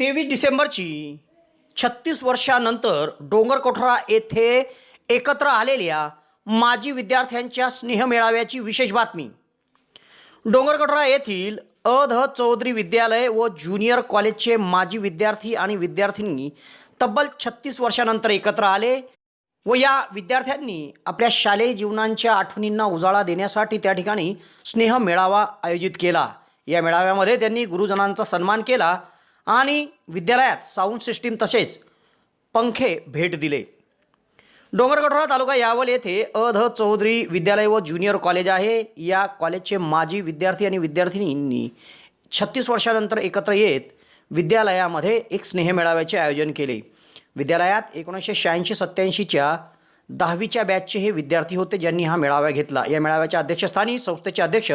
तेवीस डिसेंबरची छत्तीस वर्षानंतर डोंगरकोठरा येथे एकत्र आलेल्या माजी विद्यार्थ्यांच्या स्नेहमेळाव्याची विशेष बातमी. डोंगरकोठरा येथील अध चौधरी विद्यालय व ज्युनियर कॉलेजचे माजी विद्यार्थी आणि विद्यार्थिनी तब्बल छत्तीस वर्षानंतर एकत्र आले व या विद्यार्थ्यांनी आपल्या शालेय जीवनांच्या आठवणींना उजाळा देण्यासाठी त्या ठिकाणी स्नेह मेळावा आयोजित केला. या मेळाव्यामध्ये त्यांनी गुरुजनांचा सन्मान केला आणि विद्यालयात साऊंड सिस्टीम तसेच पंखे भेट दिले. डोंगरगडोरा तालुका यावल येथे अध चौधरी विद्यालय व ज्युनियर कॉलेज आहे. या कॉलेजचे माजी विद्यार्थी आणि विद्यार्थिनींनी छत्तीस वर्षानंतर एकत्र येत विद्यालयामध्ये एक स्नेहमेळाव्याचे आयोजन केले. विद्यालयात एकोणीसशे शहाऐंशी सत्त्याऐंशीच्या दहावीच्या बॅचचे हे विद्यार्थी होते ज्यांनी हा मेळावा घेतला. या मेळाव्याच्या अध्यक्षस्थानी संस्थेचे अध्यक्ष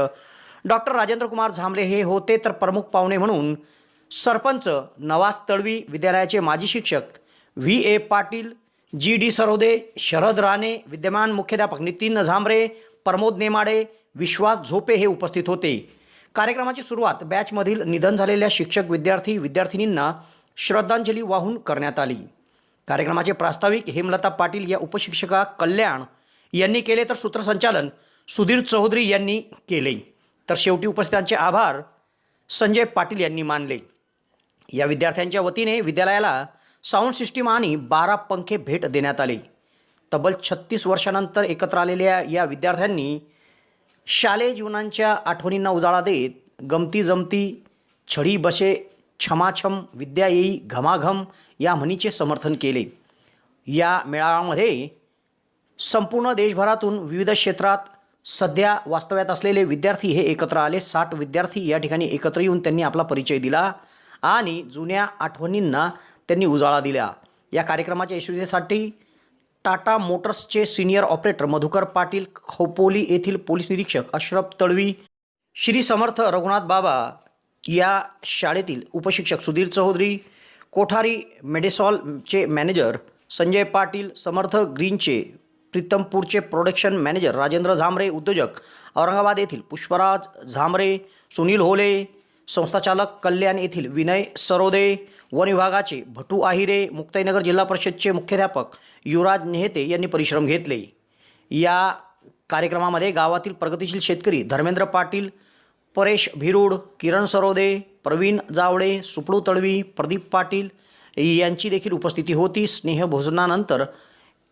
डॉक्टर राजेंद्र कुमार झांबले हे होते. तर प्रमुख पाहुणे म्हणून सरपंच नवाज तळवी विद्यालयाचे माजी शिक्षक V. A. Patil G. D. Sarode Sharad Rane विद्यमान मुख्याध्यापक नितीन झांबरे प्रमोद नेमाडे विश्वास झोपे हे उपस्थित होते. कार्यक्रमाची सुरुवात बॅचमधील निधन झालेल्या शिक्षक विद्यार्थी विद्यार्थिनींना श्रद्धांजली वाहून करण्यात आली. कार्यक्रमाचे प्रास्ताविक हेमलता पाटील या उपशिक्षिका कल्याण यांनी केले तर सूत्रसंचालन सुधीर चौधरी यांनी केले. तर शेवटी उपस्थितांचे आभार संजय पाटील यांनी मानले. या विद्यार्थ्यांच्या वतीने विद्यालयाला साऊंड सिस्टीम आणि बारा पंखे भेट देण्यात आले. तब्बल छत्तीस वर्षानंतर एकत्र आलेल्या या विद्यार्थ्यांनी शालेय जीवनांच्या आठवणींना उजाळा देत गमती जमती छडी बसे छमाछम विद्या येई घमाघम या म्हणीचे समर्थन केले. या मेळाव्यामध्ये संपूर्ण देशभरातून विविध क्षेत्रात सध्या वास्तव्यात असलेले विद्यार्थी हे एकत्र आले. साठ विद्यार्थी या ठिकाणी एकत्र येऊन त्यांनी आपला परिचय दिला. आणि जुन्या आठवणींना त्यांनी उजाळा दिला या कार्यक्रमाच्या यशस्वीसाठी टाटा मोटर्सचे सिनियर ऑपरेटर मधुकर पाटील खोपोली येथील पोलीस निरीक्षक अशरफ तळवी श्री समर्थ रघुनाथ बाबा या शाळेतील उपशिक्षक सुधीर चौधरी कोठारी मेडेसॉलचे मॅनेजर संजय पाटील समर्थ ग्रीनचे प्रीतमपूरचे प्रोडक्शन मॅनेजर राजेंद्र झांबरे उद्योजक औरंगाबाद येथील पुष्पराज झांबरे सुनील होले संस्थाचालक कल्याण येथील विनय सरोदे वन विभागाचे भटू आहिरे मुक्ताईनगर जिल्हा परिषदचे मुख्याध्यापक युवराज नेहते यांनी परिश्रम घेतले. या कार्यक्रमामध्ये गावातील प्रगतिशील शेतकरी धर्मेंद्र पाटील परेश भिरूड किरण सरोदे प्रवीण जावडे सुपडू तळवी प्रदीप पाटील यांची देखील उपस्थिती होती. स्नेहभोजनानंतर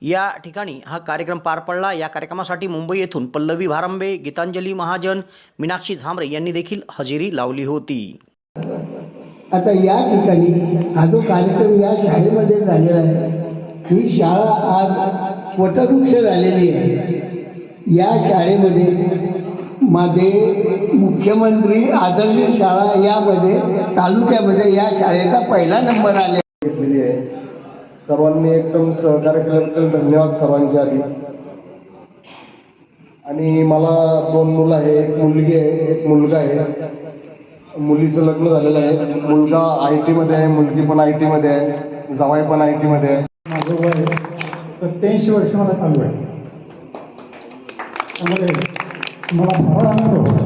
या ठिकाणी हा कार्यक्रम पार पडला. या कार्यक्रमासाठी मुंबई येथून पल्लवी भारंबे गीतांजली महाजन मीनाक्षी झांबरे यांनी देखील हजेरी लावली होती. आता या ठिकाणी हा जो कार्यक्रम या शाळेमध्ये झालेला आहे ही शाळा आज वटवृक्ष झालेली आहे. या शाळेमध्ये मध्ये मुख्यमंत्री आदर्श शाळा यामध्ये तालुक्यामध्ये या शाळेचा पहिला नंबर आले सर्वांनी एकदम सहकार्य केल्याबद्दल धन्यवाद सर्वांचे आधी. आणि मला दोन मुलं आहे एक मुलगी आहे एक मुलगा आहे. मुलीचं लग्न झालेलं आहे. मुलगा आय टीमध्ये आहे मुलगी पण आय टीमध्ये आहे जावाई पण आय टीमध्ये आहे. माझं वय सत्याऐंशी वर्ष मला चालू आहे. त्यामुळे मला फार आनंद होतो.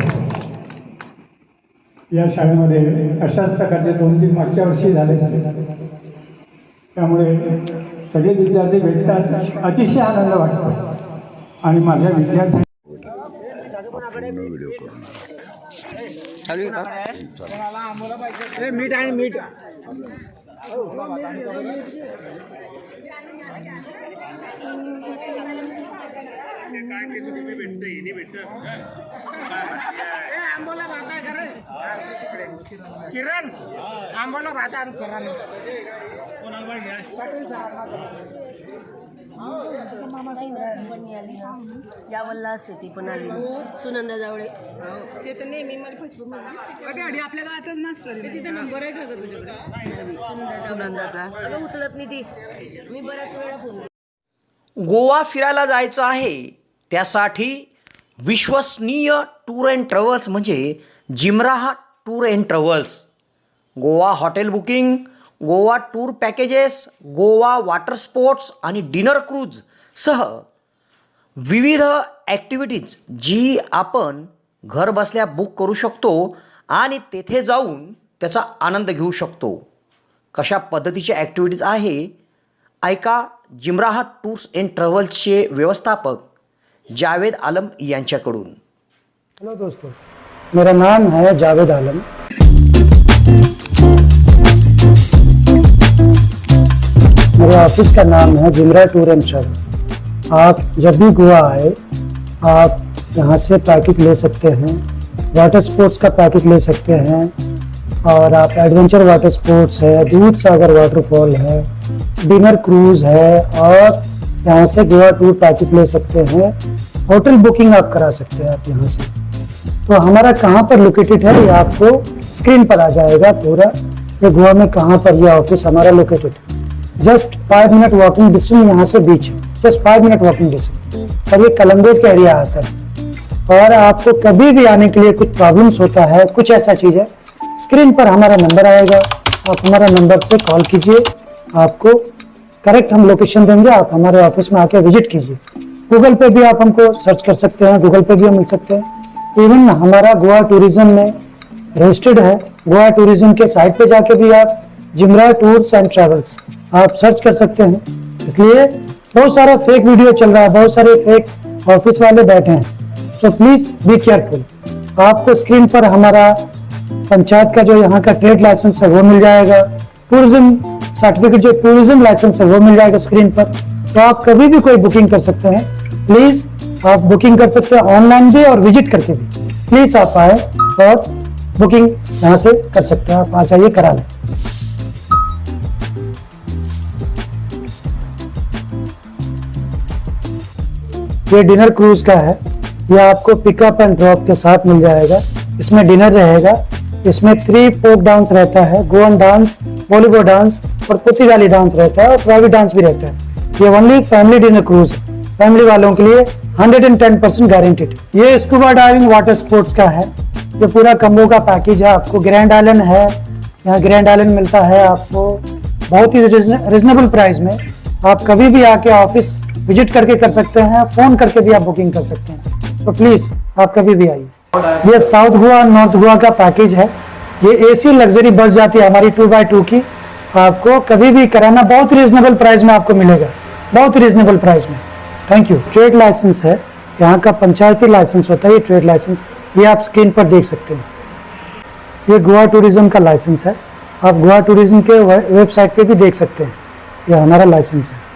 या शाळेमध्ये अशाच प्रकारचे दोन तीन मागच्या वर्षी झाले झाले त्यामुळे सगळे विद्यार्थी भेटतात. अतिशय आनंद वाटतो. आणि माझ्या विद्यार्थी किरण आंबोला भात आण सरांनी. पण आली या वल्ला असते ती पण आली. सुनंदा जावळे. ते तर नेहमी मला आपल्या गावातच नसतं तिथे नंबर आहे का तुझ्याकडे. सुनंदाचा अगं उचलत नाही ती. मी बऱ्याच वेळा फोन गोवा फिरायला जायचं आहे त्यासाठी विश्वसनीय टूर अँड ट्रॅव्हल्स म्हणजे जिमराहा tour and travels. Goa hotel booking Goa tour packages Goa water sports आणि डिनर क्रूज सह विविध ॲक्टिव्हिटीज जी आपण घर बसल्या बुक करू शकतो आणि तेथे जाऊन त्याचा आनंद घेऊ शकतो. कशा पद्धतीच्या ॲक्टिव्हिटीज आहे? ऐका जिमराहा टूर्स अँड ट्रॅव्हल्सचे व्यवस्थापक जावेद आलम यांच्याकडून. हेलो दोस्तों, मेरा नाम है जावेद आलम। मेरे ऑफ़िस का नाम है जिमरा टूर एंड ट्रैवल। आप जब भी गोवा आए, आप यहाँ से पैकेज ले सकते हैं, वाटर स्पोर्ट्स का पैकेज ले सकते हैं, और आप एडवेंचर वाटर स्पोर्ट्स है, दूध सागर वाटरफॉल है, डिनर क्रूज है, और यहाँ से गोवा टूर पैकेज ले सकते हैं। होटल बुकिंग आप करा सकते हैं आप यहाँ से। तो हमारा कहाँ पर लोकेटेड है, ये आपको स्क्रीन पर आ जाएगा पूरा। ये गोवा में कहाँ पर ये ऑफ़िस हमारा लोकेटेड है। Just five minute walking distance यहाँ से बीच है। Just five minute walking distance और ये कलम्बोट का एरिया आता है। और आपको कभी भी आने के लिए कुछ प्रॉब्लम्स होता है, कुछ ऐसा चीज़ है स्क्रीन पर हमारा नंबर आएगा। आप हमारा नंबर से कॉल कीजिए। आपको करेक्ट हम लोकेशन देंगे। आप हमारे ऑफ़िस में आके विज़िट कीजिए। गूगल पे भी आप हमको सर्च कर सकते हैं। गूगल पे भी हम मिल सकते हैं। इवन हमारा गोवा टूरिज़्म में रजिस्टर्ड है। गोवा टूरिज़्म के साइट पे जाके भी आप जिमरा टूर्स एंड ट्रेवल्स आप सर्च कर सकते हैं। इसलिए बहुत सारा फेक वीडियो चल रहा है, बहुत सारे फेक ऑफ़िस वाले बैठे हैं। तो प्लीज़ बी केयरफुल आपको स्क्रीन पर हमारा पंचायत का जो यहाँ का ट्रेड लाइसेंस है, वो मिल जाएगा। टूरिज़्म सर्टिफिकेट जो टूरिज़्म लाइसेंस है, वो मिल जाएगा स्क्रीन पर। तो आप कभी भी कोई बुकिंग कर सकते हैं। प्लीज़ आप बुकिंग कर सकते हैं ऑनलाइन भी और विज़िट करके भी। प्लीज़ आप आए और बुकिंग यहाँ से कर सकते हैं। आप आ जाइए, करा लें। ये डिनर क्रूज का है। ये आपको पिकअप एंड ड्रॉप के साथ मिल जाएगा। इसमें डिनर रहेगा। इसमें थ्री फोक डांस रहता है। गोवन डांस बॉलीवुड डांस और पुर्तगाली डांस रहता है और प्राइवेट डांस भी रहता है। ये only family dinner cruise family वालों के लिए 110 परसेंट गारंटेड ये स्कूबा डाइविंग वाटर स्पोर्ट्स का है। ये पूरा कम्बो का पैकेज है। आपको ग्रैंड आइलैंड है। यहाँ ग्रैंड आइलैंड मिलता है आपको। बहुत ही रिजनेबल प्राइस में। आप कभी भी आके ऑफ़िस विज़िट करके कर सकते हैं। फ़ोन करके भी आप बुकिंग कर सकते हैं। तो प्लीज़ आप कभी भी आइए। ये साउथ गोवा नॉर्थ गोवा का पैकेज है। ये एसी लग्जरी बस जाती है हमारी टू बाई टू की। आपको कभी भी कराना बहुत रीजनेबल प्राइस में आपको मिलेगा। बहुत रीजनेबल प्राइस में। थैंक यू ट्रेड लाइसेंस है. यहाँ का पंचायती लाइसेंस होता है. ये ट्रेड लाइसेंस ये आप स्क्रीन पर देख सकते हैं. ये गोवा टूरिज़्म का लाइसेंस है. आप गोवा टूरिज़्म के वेबसाइट पे भी देख सकते हैं. ये हमारा लाइसेंस है.